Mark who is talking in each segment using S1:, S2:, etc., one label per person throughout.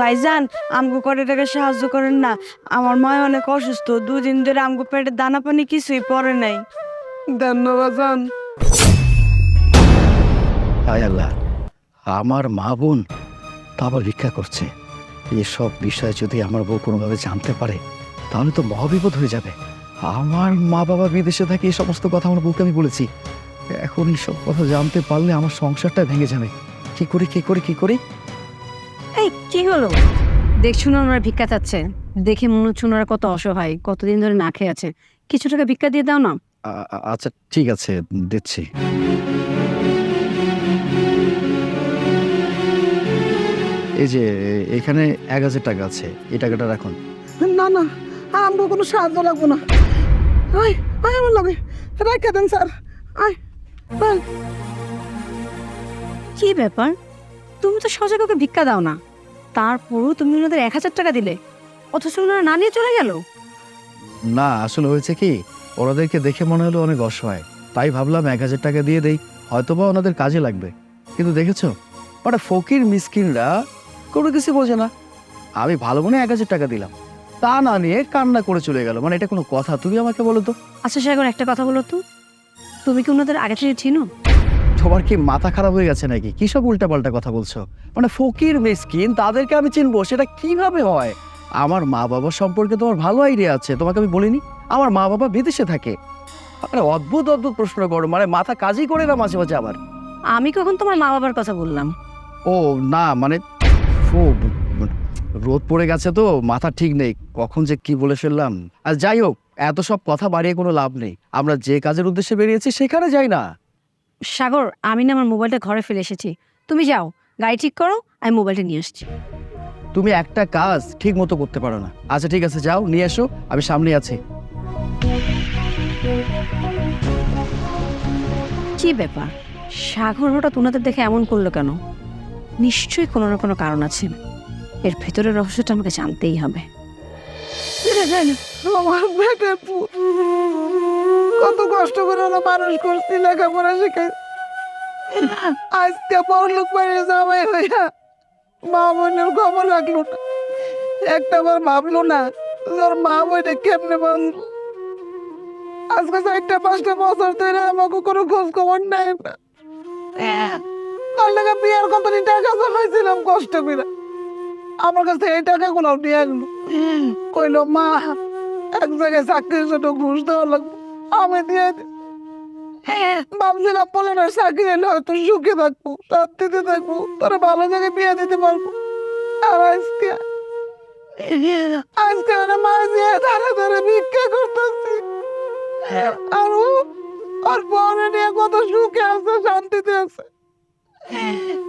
S1: ভাইজান আমগো করে টাকা সাহায্য করেন না। আমার মা অনেক অসুস্থ দুদিন ধরে আমগো পেটে দানা পানি কিছুই পড়ে নাই।
S2: ধন্যবাদ জান।
S3: হায় আল্লাহ আমার মা বোন তা আবার ভিক্ষা করছে। এসব বিষয় যদি আমার বউ কোনোভাবে জানতে পারে তাহলে তো মহাবিপদ হয়ে যাবে। আমার মা বাবা বিদেশে থাকে এই সমস্ত কথা আমার বউকে আমি বলেছি। এখন এইসব কথা জানতে পারলে আমার সংসারটা ভেঙে যাবে। কি করি কি করি কি করি?
S4: এই কি হলো? দেখছুন ওনারা ভিক্ষা চাচ্ছে। দেখে মনে হচ্ছে ওনারা কত অসহায় কতদিন ধরে না খেয়ে আছে। কিছু টাকা ভিক্ষা দিয়ে দাও না।
S3: আচ্ছা ঠিক আছে দিচ্ছি। এই যে এখানে এক হাজার টাকা আছে এই টাকাটা রাখুন।
S2: না না আমার কোনো সাহায্য লাগবো না। আয় আয় আমার লাগে রেখে দেন স্যার। আয়।
S4: কি ব্যাপার? তুমি তো সহজে কাউকে ভিক্ষা দাও না। তারপরও তুমি ওনাদের এক হাজার টাকা দিলে। অথচ ওনারা না নিয়ে চলে গেল।
S3: না আসলে হয়েছে কি ওনাদেরকে দেখে মনে হলো অনেক অসহায়। তাই ভাবলাম এক হাজার টাকা দিয়ে দেই হয়তোবা ওনাদের কাজে লাগবে। কিন্তু দেখেছ মানে ফকির মিসকিনরা কোনো কিছু বোঝে না। আমি ভালো মনে এক হাজার টাকা দিলাম। তা না নিয়ে কান্না করে চলে গেল। মানে এটা কোনো কথা তুমি আমাকে বলো তো।
S4: আচ্ছা সাগর একটা কথা বলো তো। তুমি কি ওনাদের আগে থেকে চিনো?
S3: তোমার কি মাথা খারাপ হয়ে গেছে নাকি? কি সব উল্টাপাল্টা কথা বলছো? মানে ফকির মিসকিন তাদেরকে আমি চিনবো সেটা কীভাবে হয়? আমার মা বাবা সম্পর্কে তোমার ভালো আইডিয়া আছে তোমাকে আমি বলিনি? আমার মা বাবা বিদেশে থাকে। মানে অদ্ভুত অদ্ভুত প্রশ্ন করো মানে মাথা কাজই করে না মাঝে মাঝে আবার।
S4: আমি কখন তোমার মা বাবার কথা বললাম?
S3: ও না মানে ও, রোদ পড়ে গেছে তো মাথা ঠিক নেই কখন যে কি বলে ফেললাম। আর যাই হোক এত সব কথা বাড়িয়ে কোনো লাভ নেই। আমরা যে কাজের উদ্দেশ্যে বেরিয়েছি সেখানে যাই না।
S4: সাগর আমি না আমার মোবাইলটা ঘরে ফেলে এসেছি তুমি যাও গাড়ি ঠিক করো আমি মোবাইলটা নিয়ে আসছি
S3: তুমি একটা কাজ ঠিক মতো করতে পারো না আচ্ছা ঠিক আছে যাও নিয়ে এসো আমি সামনে আছি
S4: কি ব্যাপার সাগর হঠাৎ ওনাদের দেখে এমন করল কেন নিশ্চয়ই কোনো না কোনো কারণ আছে এর ভেতরের রহস্যটা আমাকে জানতেই হবে।
S2: কত কষ্ট করে ওরা মানুষ করছি, লেখাপড়া শিখে। আজকে পড়লুক বাইরে জামাই হইয়া মা বোনের খবর রাখল না। একটা বার ভাবলো না, তোর মা বোনে কেমনে বাঁচলো আজকে চারটা, পাঁচটা বছর ধরে আমাকে কোনো খোঁজ খবর নেয় না। তার লেগে বিয়ের কতটি টাকা জমাইছিলাম কষ্ট করে। আমার কাছে এই টাকাগুলো নিয়ে গেলো কইলো, মা, এক জায়গায় চাকরির জন্য ঘুষ দেওয়া লাগবে। আমি দিয়ে দি- ভাবছিলাম না চাকরি এলে হয়তো সুখে থাকব, শান্তিতে থাকব, তোরা ভালো জায়গায় বিয়ে দিতে পারব। আর আজকে আজকে মাছ দিয়ে ধারে ধারে ভিক্ষা করতেছি। আর ও ওর বউরে নিয়ে কত সুখে আছে, শান্তিতে আছে।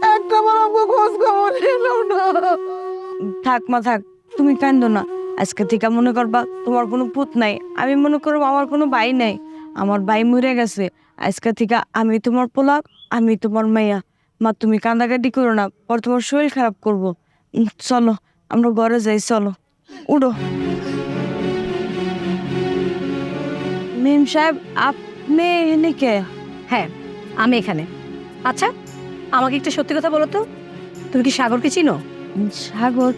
S2: একটা বার আমাকে খোঁজ খবর নিল না।
S1: থাক মা, থাক, তুমি কান্দো না। আজকে থেকে মনে করবা তোমার কোনো পুত নাই। আমি মনে করব আমার কোনো ভাই নাই। আমার ভাই মরে গেছে। আজকে থেকে আমি তোমার পোলা আমি তোমার মাইয়া। মা তুমি কান্দাকাটি করো না। পর তোমার শরীর খারাপ করব। চলো আমরা ঘরে যাই চলো। উড়ো। মেম সাহেব আপনি এনে কে?
S4: হ্যাঁ আমি এখানে। আচ্ছা আমাকে একটা সত্যি কথা বলো তো। তুমি কি সাগরকে চিনো?
S1: সাগর?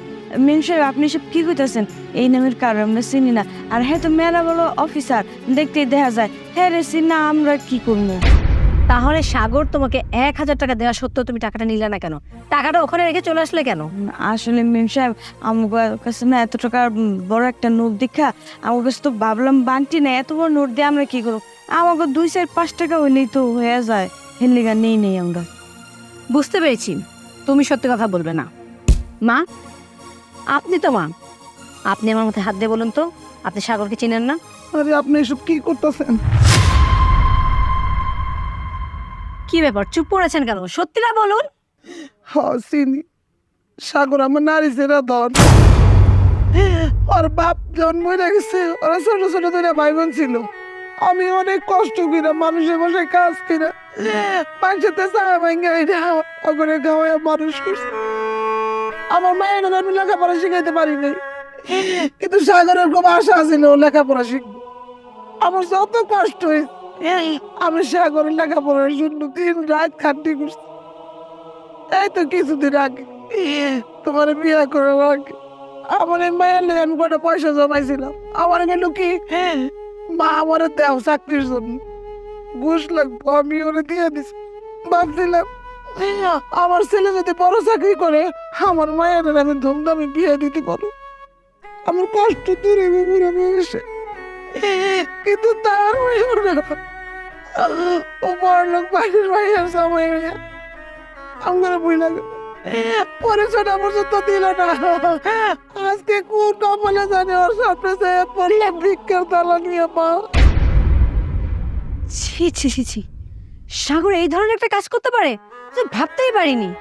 S1: মেম সাহেব আপনি সব কি কইতেছেন? এই নামের কারণ আমরা চিনি না। আর হ্যাঁ তো মেলা বলো অফিসার দেখতেই দেখা যায়। হ্যাঁ রে চিনি আমরা কি করব?
S4: তাহলে সাগর তোমাকে এক হাজার টাকা দেওয়া সত্ত্বেও তুমি টাকাটা নিলে না কেন? টাকাটা ওখানে রেখে চলে আসলে কেন?
S1: আসলে মেম সাহেব আমার কাছে না এত টাকার বড় একটা নোট দেখা আমার কাছে তো ভাবলাম বান্টি না এত বড় নোট দিয়ে আমরা কি করব? আমাকে দুই চার পাঁচ টাকা হইলেই তো হয়ে যায়। হেলিগা নেই নেই আমরা।
S4: বুঝতে পেরেছি। তুমি সত্যি কথা বলবে না। মা আপনি তো মা। আপনি আমার মধ্যে হাত দিয়ে বলুন তো আপনি সাগরকে চিনেন না?
S2: আরে আপনি এসব কি করতেছেন?
S4: কি ব্যাপার? চুপ পড়েছেন কেন? সত্যিটা বলুন।
S2: হ চিনি। সাগর আমার নারী সেরা ধন। ওর বাপ মরে গেছে ওরা ছোট ছোট দুইটা ভাই বোন ছিল। আমি অনেক কষ্ট কইরা মানুষের বসে কাজ কইরা পাঁচশোতে চাঙা ভাঙ্গা এটা ওখানে খাওয়াইয়া মানুষ করছে। আমার মায়ের আমি লেখাপড়া শিখাইতে পারি নাই। কিন্তু সাগরের খুব আশা ছিল লেখাপড়া শিখবে। আমার যত কষ্ট হয়েছে আমি সাগরের লেখাপড়ার জন্য দিন রাত খাটি করছি। এই তো কিছুদিন আগে তোমার বিয়ে করে আগে আমার এই মায়ের আমি কটা পয়সা জমাইছিলাম। আমার গেল কি? মা আমার দেও চাকরির জন্য। ঘুষ লাগবো আমি ওরে দিয়ে দিছি। ভাবছিলাম আমার ছেলে যদি বড় চাকরি করে, আমার মায়ের আমি ধুমধামে বিয়ে দিতে পারো আমার কষ্ট দূরে বুড়ো বয়সে। কিন্তু তার ও সময় আমার পরিচয়টা পর্যন্ত দিল না। আজকে জানি ওর নিয়ে
S4: ছি ছি ছি। সাগর এই ধরনের একটা কাজ করতে পারে? ভাবতেই পারিনি।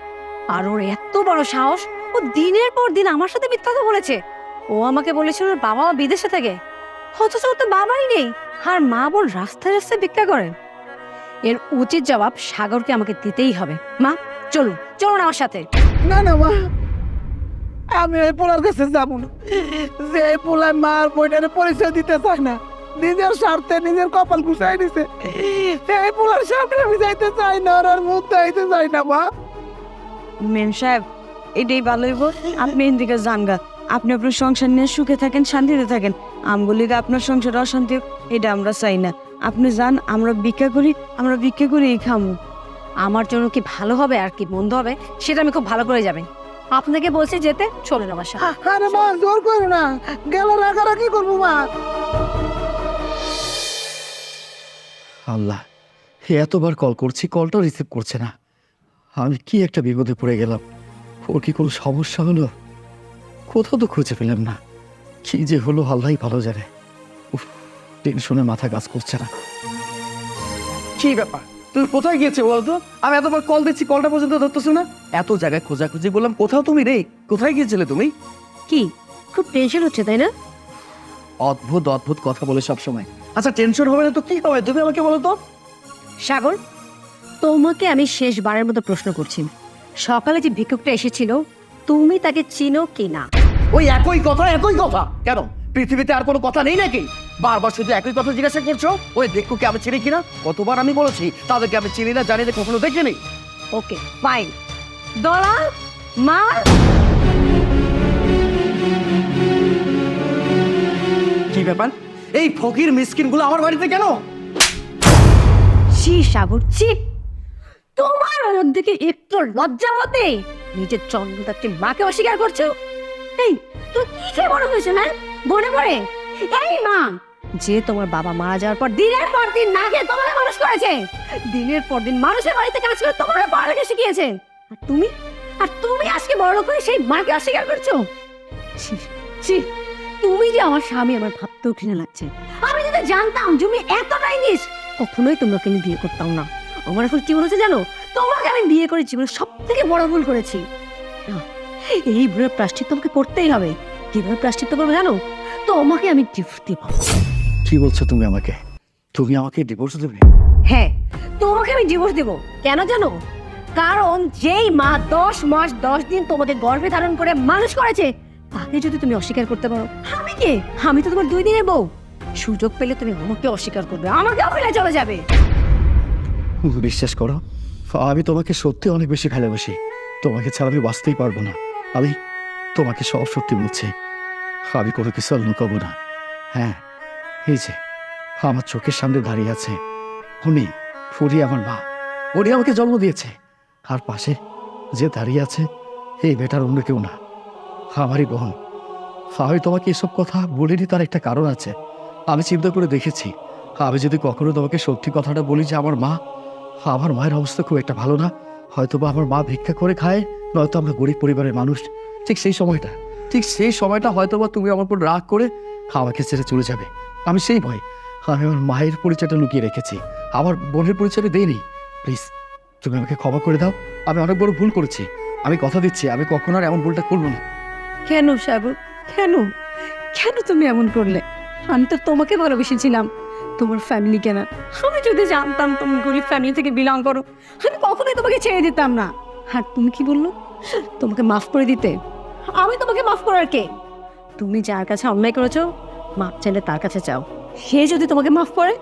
S4: আর ওর এত বড় সাহস, ও দিনের পর দিন আমার সাথে মিথ্যা বলেছে। ও আমাকে বলেছিল ওর বাবা বিদেশে থাকে। অথচ ওর তো বাবাই নেই। আর মা বোন রাস্তায় রাস্তায় ভিক্ষা করে এর উচিত জবাব সাগরকে আমাকে দিতেই হবে। মা, চলুন চলুন আমার সাথে।
S2: না না, মা। আমি এই পোলার কাছে যাব না। যে পোলার মার বইটারে পরিচয় দিতে চায় না। নিজের স্বার্থে নিজের কপাল গুছাই দিছে। এই পোলার সামনে আমি যাইতে চাই না আর মুখ যাইতে চাই না মা।
S1: মেম সাহেব এটাই ভালো হইব। আপনি এদিকে যান গা। আপনি আপনার সংসার নিয়ে সুখে থাকেন শান্তিতে থাকেন। আমগুলিকে আপনার সংসার অশান্তি এটা আমরা চাই না। আপনি যান আমরা ভিক্ষা করি আমরা ভিক্ষা করি এই খামু।
S4: আমার জন্য কি ভালো হবে আর কি মন্দ হবে সেটা আমি খুব ভালো করে যাবেন আপনাকে বলছি যেতে চলুন আমার সাথে।
S2: আরে মা জোর করো না। গেল রাগারাগি করব মা।
S3: আল্লাহ হে এতবার কল করছি কলটাও রিসিভ করছে না। আমি কি একটা বিপদে পড়ে গেলাম। ওর কি কোনো সমস্যা হলো? কোথাও তো খুঁজে পেলাম না। কি যে হলো আল্লাহই ভালো জানে। উফ টেনশনে মাথা কাজ করছে না।
S5: কি ব্যাপার? তুমি কোথায় গিয়েছে বলতো? আমি এতবার কল দিচ্ছি কলটা পর্যন্ত ধরতেছো না? এত জায়গায় খোঁজাখুঁজি বললাম কোথাও তুমি রে কোথায় গিয়েছিলে তুমি?
S4: কি? খুব টেনশন হচ্ছে তাই না?
S5: অদ্ভুত অদ্ভুত কথা বলে সব সময় আচ্ছা টেনশন হবে না তো? কি হবে? তুমি আমাকে বলো তো।
S4: সাগর তোমাকে আমি শেষবারের মতো প্রশ্ন করছি। সকালে যে ভিক্ষুকটা এসেছিল তুমি তাকে চিনো কি না?
S5: ওই একই কথা একই কথা। কেন? পৃথিবীতে আর কোনো কথা নেই নাকি? বারবার শুধু একই কথা জিজ্ঞাসা করছ? ওই ভিক্ষুকে আমি চিনি কিনা? কতবার আমি বলেছি তাদেরকে আমি চিনি না জানি না কখনো দেখিনি।
S4: ওকে ফাইন দলা মার
S5: ব্যাপার? এই ফকির মিসকিনগুলো আমার বাড়িতে কেন?
S4: তোমার একটু লজ্জা হতে নিজের চন্দ্রদাত্রী মাকে অস্বীকার করছ? এই তুমি কি খেয়ে বড় হয়েছো না মনে পড়ে? এই মা যে তোমার বাবা মারা যাওয়ার পর দিনের পর দিন না খেয়ে তোমাকে মানুষ করেছে। দিনের পর দিন মানুষের বাড়িতে কাজ করে তোমাকে পড়ালেখা শিখিয়েছে। আর তুমি আর তুমি আজকে বড় করে সেই মাকে অস্বীকার করছ? ছি, ছি। তুমি যে আমার স্বামী আমার ভাবতেও ঘৃণা লাগছে। আমি যদি জানতাম তুমি এতটাই নিস কখনোই তোমাকে আমি বিয়ে করতাম না। আমার এখন কি বলেছে জানো? তোমাকে আমি বিয়ে করেছি জীবনে সব থেকে বড় ভুল করেছি। না, এই ভুলের প্রাশ্চিত্য তোমাকে করতেই হবে। কীভাবে প্রাশ্চিত্য করব জানো? তোমাকে আমি ডিভোর্স দিব
S3: কি বলছো তুমি আমাকে? তুমি আমাকে ডিভোর্স দেবে?
S4: হ্যাঁ তোমাকে আমি ডিভোর্স দেব। কেন জানো? কারণ যেই মা দশ মাস দশ দিন তোমাকে গর্ভে ধারণ করে মানুষ করেছে তাকে যদি তুমি অস্বীকার করতে পারো, আমি কে? আমি তো তোমার দুই দিনের বউ। সুযোগ পেলে তুমি আমাকে অস্বীকার করবে আমাকে ফেলে চলে যাবে।
S3: বিশ্বাস করো, আমি তোমাকে সত্যি অনেক বেশি ভালোবাসি। তোমাকে ছাড়া আমি বাঁচতেই পারব না। আমি তোমাকে সব সত্যি বলছি। আমি কোনো কিছু লুকাবো না। হ্যাঁ এই যে, আমার চোখের সামনে দাঁড়িয়ে আছে। উনি ফুরি আমার মা। উনি আমাকে জন্ম দিয়েছে। আর পাশে যে দাঁড়িয়ে আছে, এই বেটার অন্য কেউ না। আমারই বোন আমি তোমাকে এসব কথা বলিনি, তার একটা কারণ আছে। আমি চিন্তা করে দেখেছি। আমি যদি কখনো তোমাকে সত্যি কথাটা বলি যে আমার মা, আমার মায়ের অবস্থা খুব একটা ভালো না। হয়তো বা আমার মা ভিক্ষা করে খায়, নয়তো আমরা গরিব পরিবারের মানুষ। ঠিক সেই সময়টা, ঠিক সেই সময়টা হয়তো বা তুমি আমার উপর রাগ করে আমাকে ছেড়ে চলে যাবে। আমি সেই ভয়, আমি আমার মায়ের পরিচয়টা লুকিয়ে রেখেছি। আমার বোনের পরিচয়টা দেইনি। প্লিজ, তুমি আমাকে ক্ষমা করে দাও। আমি অনেক বড় ভুল করেছি। আমি কথা দিচ্ছি, আমি কখনো আর এমন ভুলটা করব না।
S4: কেন সাগর? কেন? কেন তুমি এমন করলে? আমি তো তোমাকে ভালোবেসেছিলাম। তোমার ফ্যামিলি কেনা আমি যদি জানতাম তুমি গরিব ফ্যামিলি থেকে বিলং করো, আমি কখনোই তোমাকে ছেড়ে দিতাম না। আর তুমি কি বলল? তোমাকে মাফ করে দিতে। আমি তোমাকে মাফ করার কে? তুমি যার কাছে অন্যায় করেছ মাফ চাইলে তার কাছে চাও সে যদি তোমাকে মাফ করে,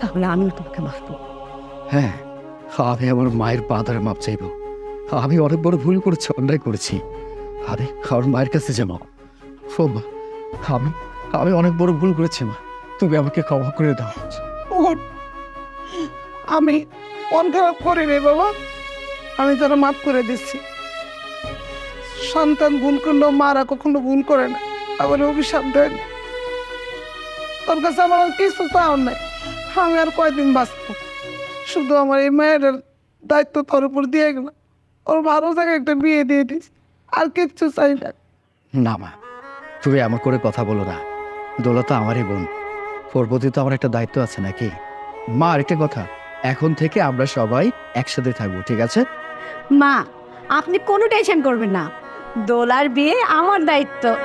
S4: তাহলে আমিও তোমাকে মাফ করব।
S3: হ্যাঁ আমি আমার মায়ের পা ধরে মাপ চাইব। আমি অনেক বড় ভুল করেছি, অন্যায় করেছি। আরে আমার মায়ের কাছে যে মা ও মা আমি আমি অনেক বড় ভুল করেছি, মা। তুমি আমাকে ক্ষমা করে দাও।
S2: আমি মন খারাপ করিনি বাবা। আমি তোরা মাফ করে দিচ্ছি। সন্তান ভুল করলেও মারা কখনো ভুল করে না। আবার অভিশাপ দেয়। তোর কাছে আমার কিছু চাও নাই। আমি আর কয়দিন বাঁচবো? শুধু আমার এই মায়ের দায়িত্ব তোর উপর দিয়ে গেল। ওর ভালো জায়গায় একটা বিয়ে দিয়ে দিস আর কিচ্ছু চাই না
S3: না মা। তুমি এমন করে কথা বলো না। দোলা তো আমারই বোন। ওর প্রতি তো আমার একটা দায়িত্ব আছে নাকি? মা আরেকটা কথা। এখন থেকে আমরা সবাই একসাথে থাকব ঠিক আছে?
S4: মা আপনি কোনো টেনশন করবেন না। দোলার বিয়ে আমার দায়িত্ব।